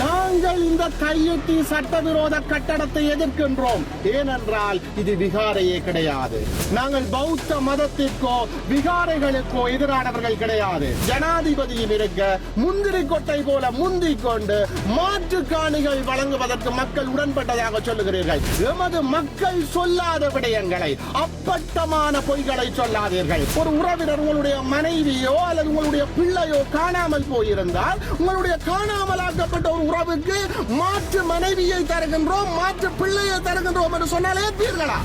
நாங்கள் இந்த கையெட்டி சட்டவிரோத கட்டடத்தை எதிர்க்கின்றோம். ஏனென்றால் இது விகாரையே கிடையாது. நாங்கள் பௌத்த மதத்திற்கோ விகாரைகளுக்கோ எதிரானவர்கள் கிடையாது. ஜனாதிபதியும் இருக்க முந்திரி கொட்டை போல முந்தி கொண்டு மாற்று காணிகள் வழங்குவதற்கு மக்கள் உடன்பட்டதாக சொல்லுகிறீர்கள். எமது மக்கள் சொல்லாத விடயங்களை அப்பட்டமான பொய்களை சொல்லாதீர்கள். ஒரு உறவினர் உங்களுடைய மனைவியோ அல்லது உங்களுடைய பிள்ளையோ காணாமல் போயிருந்தால் உங்களுடைய காணாமலாக்கப்பட்ட ஒரு உறவுக்கு மாற்று மனைவியை தருகின்றோம் மாற்று பிள்ளையை தருகின்றோம் என்று சொன்னால் ஏற்பீர்களா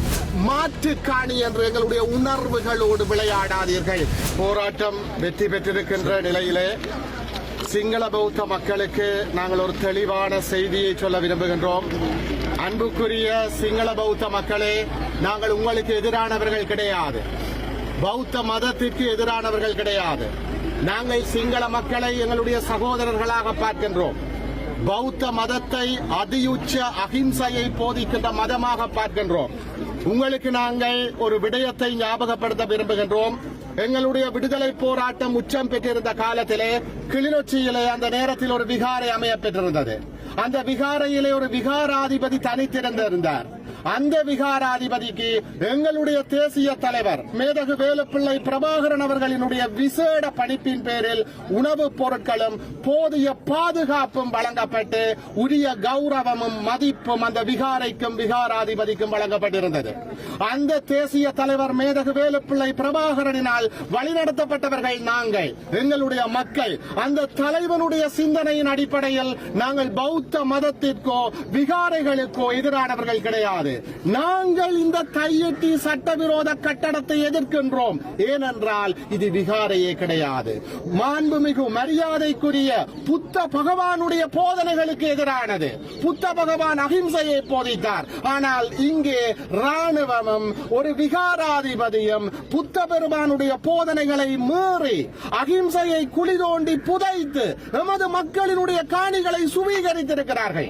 மாற்று காணி என்று எங்களுடைய உணர்வுகளோடு விளையாடாதீர்கள். போராட்டம் வெற்றி பெற்றிருக்கின்ற நிலையிலே சிங்கள பௌத்த மக்களுக்கு நாங்கள் ஒரு தெளிவான செய்தியை சொல்ல விரும்புகின்றோம். அன்புக்குரிய சிங்கள பௌத்த மக்களே நாங்கள் உங்களுக்கு எதிரானவர்கள் கிடையாது. பௌத்த மதத்திற்கு எதிரானவர்கள் கிடையாது. நாங்கள் சிங்கள மக்களை எங்களுடைய சகோதரர்களாக பார்க்கின்றோம். பௌத்த மதத்தை அதியுச்ச அகிம்சையை போதிக்கின்ற மதமாக பார்க்கின்றோம். உங்களுக்கு நாங்கள் ஒரு விடயத்தை ஞாபகப்படுத்த விரும்புகின்றோம். எங்களுடைய விடுதலை போராட்டம் உச்சம் பெற்றிருந்த காலத்திலே கிளிநொச்சியிலே அந்த நேரத்தில் ஒரு விகாரை அமைய பெற்றிருந்தது. அந்த விகாரையிலே ஒரு விகாராதிபதி தனித்திருந்திருந்தார் அந்த விகாராதிபதிக்கு எங்களுடைய தேசிய தலைவர் மேதகு வேலுப்பிள்ளை பிரபாகரன் அவர்களினுடைய விசேட பணிப்பின் பேரில் உணவுப் பொருட்களும் போதிய பாதுகாப்பும் வழங்கப்பட்டு உரிய கௌரவமும் மதிப்பும் அந்த விகாரைக்கும் விகாராதிபதிக்கும் வழங்கப்பட்டிருந்தது. அந்த தேசிய தலைவர் மேதகு வேலுப்பிள்ளை பிரபாகரனினால் வழிநடத்தப்பட்டவர்கள் நாங்கள் எங்களுடைய மக்கள். அந்த தலைவனுடைய சிந்தனையின் அடிப்படையில் நாங்கள் பௌத்த மதத்திற்கோ விகாரைகளுக்கோ எதிரானவர்கள் கிடையாது. நாங்கள் இந்த கையெட்டி சட்டவிரோத கட்டடத்தை எதிர்க்கின்றோம். ஏனென்றால் இது விகாரையே கிடையாது. மாண்புமிகு மரியாதைக்குரிய புத்த பகவானுடைய போதனைகளுக்கு எதிரானது. புத்த பகவான் அகிம்சையை போதித்தார். ஆனால் இங்கே ராணுவமும் ஒரு விகாராதிபதியும் புத்த பெருமானுடைய போதனைகளை மீறி அகிம்சையை குழி தோண்டி புதைத்து எமது மக்களினுடைய காணிகளை சுவீகரித்திருக்கிறார்கள்.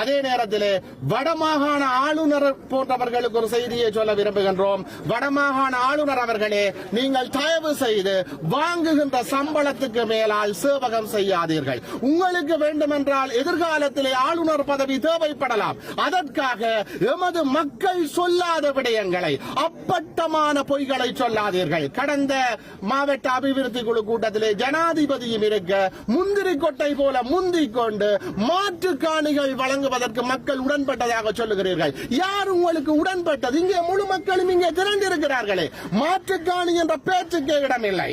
அதே நேரத்திலே வடமாகாண ஆளுநர் போன்றவர்களுக்கு ஒரு செய்தியை சொல்ல விரும்புகின்றோம். வடமாகாண ஆளுநர் அவர்களே நீங்கள் தயவு செய்து வாங்குகின்ற சம்பளத்துக்கு மேலால் சேவகம் செய்யாதீர்கள். உங்களுக்கு வேண்டுமென்றால் எதிர்காலத்திலே ஆளுநர் பதவி தேவைப்படலாம். அதற்காக எமது மக்கள் சொல்லாத விடயங்களை அப்பட்டமான பொய்களை சொல்லாதீர்கள். கடந்த மாவட்ட அபிவிருத்தி குழு கூட்டத்திலே ஜனாதிபதியும் இருக்க முந்திரி கொட்டை போல முந்திக் கொண்டு மாற்று காணிகள் வழங்க வழங்குவதற்கு மக்கள் உடன்பட்டதாக சொல்லுகிறீர்கள். யார் உங்களுக்கு உடன்பட்டது? இங்கே முழு மக்களும் இங்கே திரண்டிருக்கிறார்களே. மாற்றுக்காணி என்ற பேச்சுக்கே இடமில்லை.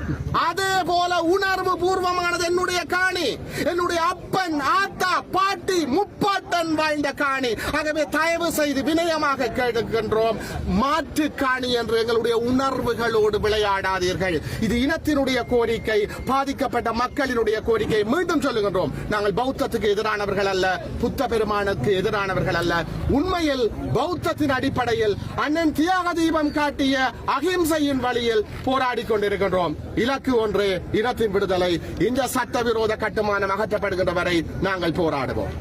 அதே போல உணர்வு பூர்வமானது என்னுடைய காணி. என்னுடைய அப்பன் ஆத்தா பாட்டி முப்ப திறன் வாழ்ந்த காணி. ஆகவே தயவு செய்து வினயமாக கேட்கின்றோம். மாற்று காணி என்று எங்களுடைய உணர்வுகளோடு விளையாடாதீர்கள். இது இனத்தினுடைய கோரிக்கை பாதிக்கப்பட்ட மக்களினுடைய கோரிக்கை. மீண்டும் சொல்லுகின்றோம். நாங்கள் பௌத்தத்துக்கு எதிரானவர்கள் அல்ல புத்த பெருமானுக்கு எதிரானவர்கள் அல்ல. உண்மையில் பௌத்தத்தின் அடிப்படையில் அண்ணன் தியாக தீபம் காட்டிய அகிம்சையின் வழியில் போராடி கொண்டிருக்கின்றோம். இலக்கு ஒன்று இனத்தின் விடுதலை. இந்த சட்டவிரோத கட்டுமானம் அகற்றப்படுகின்ற வரை நாங்கள் போராடுவோம்.